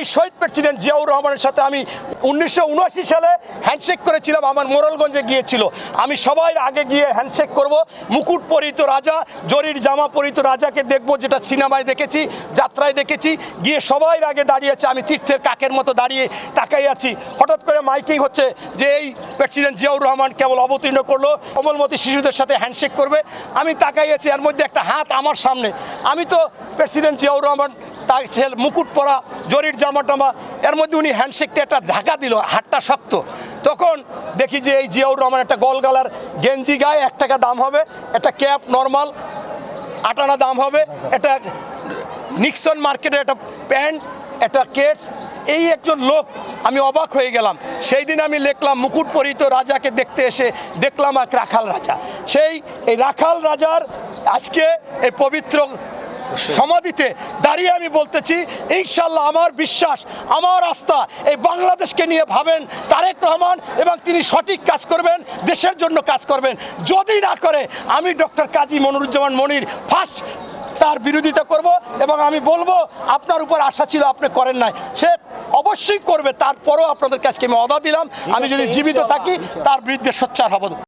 এই শহীদ প্রেসিডেন্ট জিয়াউর রহমানের সাথে আমি উনিশশো উনআশি সালে হ্যান্ডশেক করেছিলাম, আমার মোরলগঞ্জে গিয়েছিল। আমি সবাই আগে গিয়ে হ্যান্ডশেক করব। মুকুট পরিত রাজা, জরির জামা পরিত রাজাকে দেখব, যেটা সিনেমায় দেখেছি, যাত্রায় দেখেছি। গিয়ে সবাই আগে দাঁড়িয়ে আছে, আমি তীর্থের কাকের মতো দাঁড়িয়ে তাকাই আছি। হঠাৎ করে মাইকিং হচ্ছে যে এই প্রেসিডেন্ট জিয়াউর রহমান কেবল অবতীর্ণ করল, কমলমতি শিশুদের সাথে হ্যান্ডশেক করবে। আমি তাকাই আছি, এর মধ্যে একটা হাত আমার সামনে। আমি তো প্রেসিডেন্ট জিয়াউর রহমান তার ছেলে মুকুট পরা, জরির জামা টামা, এর মধ্যে উনি হ্যান্ডশেকটা একটা ঝাঁকা দিল, হাতটা শক্ত। তখন দেখি যে এই জিয়াউর রহমান একটা গলগালার গেঞ্জি গায়ে এক টাকা দাম হবে, একটা ক্যাপ নর্মাল, আটানা দাম হবে, একটা নিক্সন মার্কেটের একটা প্যান্ট, একটা কেটস এই একজন লোক, আমি অবাক হয়ে গেলাম। সেই দিন আমি লিখলাম, মুকুট পরিত রাজাকে দেখতে এসে দেখলাম এক রাখাল রাজা। সেই এই রাখাল রাজার আজকে এই পবিত্র সমাধিতে দাঁড়িয়ে আমি বলতেছি ইনশাল্লাহ আমার বিশ্বাস আমার আস্থা এই বাংলাদেশকে নিয়ে ভাবেন তারেক রহমান এবং তিনি সঠিক কাজ করবেন দেশের জন্য কাজ করবেন। যদি না করে আমি ডক্টর কাজী মনুরুজ্জামান মনির ফার্স্ট তার বিরোধিতা করব এবং আমি বলব আপনার উপর আশা ছিল আপনি করেন নাই। সে অবশ্যই করবে তারপরও আপনাদের কাছকে আমি অদা দিলাম। আমি যদি জীবিত থাকি তার বিরুদ্ধে সোচ্চার হব।